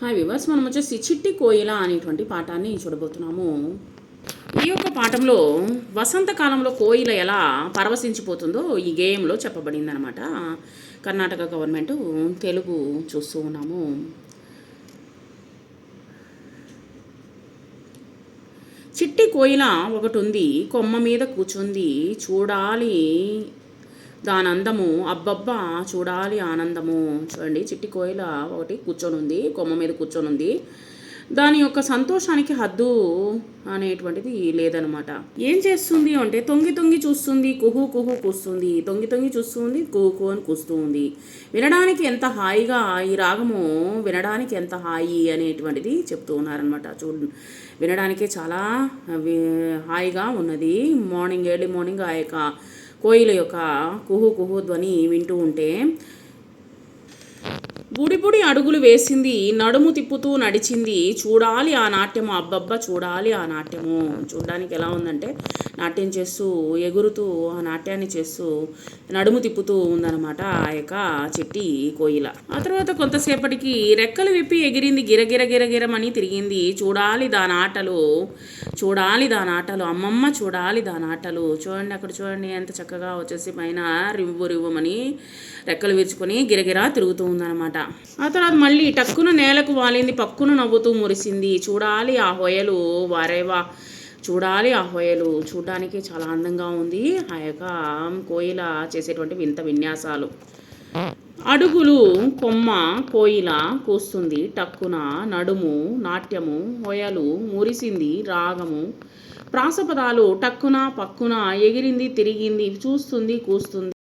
Hi viewers మనం వచ్చేసి చిట్టి కోయిల అనేటువంటి పాఠాన్ని చూడబోతున్నాము. ఈ యొక్క పాఠంలో వసంతకాలంలో కోయిల ఎలా పరవశించిపోతుందో ఈ గేయంలో చెప్పబడింది అనమాట కర్ణాటక గవర్నమెంట్ తెలుగు చూస్తూ ఉన్నాము. చిట్టి కోయిల ఒకటి ఉంది కొమ్మ మీద కూర్చుంది చూడాలి దాని అందము అబ్బబ్బా చూడాలి ఆనందము. చూడండి చిట్టి కోయిల ఒకటి కూర్చొని ఉంది కొమ్మ మీద కూర్చొని ఉంది దాని యొక్క సంతోషానికి హద్దు అనేటువంటిది లేదనమాట. ఏం చేస్తుంది అంటే తొంగి తొంగి చూస్తుంది కుహు కుహు కూస్తుంది. తొంగి తొంగి చూస్తుంది కుహు కుహు అని కూస్తూ ఉంది వినడానికి ఎంత హాయిగా ఈ రాగము వినడానికి ఎంత హాయి అనేటువంటిది చెప్తూ ఉన్నారనమాట. చూ వినడానికే చాలా హాయిగా ఉన్నది. మార్నింగ్ ఎర్లీ మార్నింగ్ ఆ యొక్క కోయిల యొక్క కుహు కుహు ధ్వని వింటూ ఉంటే బుడిబుడి అడుగులు వేసింది నడుము తిప్పుతూ నడిచింది. చూడాలి ఆ నాట్యము అబ్బబ్బ చూడాలి ఆ నాట్యము. చూడడానికి ఎలా ఉందంటే నాట్యం చేస్తూ ఎగురుతూ ఆ నాట్యాన్ని చేస్తూ నడుము తిప్పుతూ ఉందన్నమాట ఆ యొక్క చెట్టి కోయిల. ఆ తర్వాత కొంతసేపటికి రెక్కలు విప్పి ఎగిరింది గిరగిర గిరగిరమని తిరిగింది. చూడాలి దాని ఆటలు చూడాలి దాని ఆటలు అమ్మమ్మ చూడాలి దాని ఆటలు చూడండి అక్కడ చూడండి ఎంత చక్కగా వచ్చేసి పైన రివ్వు రివ్వమని రెక్కలు విరుచుకొని గిరగిరా తిరుగుతూ ఉందన్నమాట. ఆ తర్వాత మళ్ళీ టక్కున నేలకు వాలింది పక్కున నవ్వుతూ మురిసింది. చూడాలి ఆ హొయలు వారేవా. చూడాలి ఆ హొయలు. చూడడానికి చాలా అందంగా ఉంది. ఆ యొక్క కోయిల చేసేటువంటి వింత విన్యాసాలు. అడుగులు కొమ్మ కోయిల కూస్తుంది. టక్కున నడుము నాట్యము హొయలు మురిసింది రాగము. ప్రాసపదాలు టక్కున పక్కున ఎగిరింది తిరిగింది చూస్తుంది కూస్తుంది.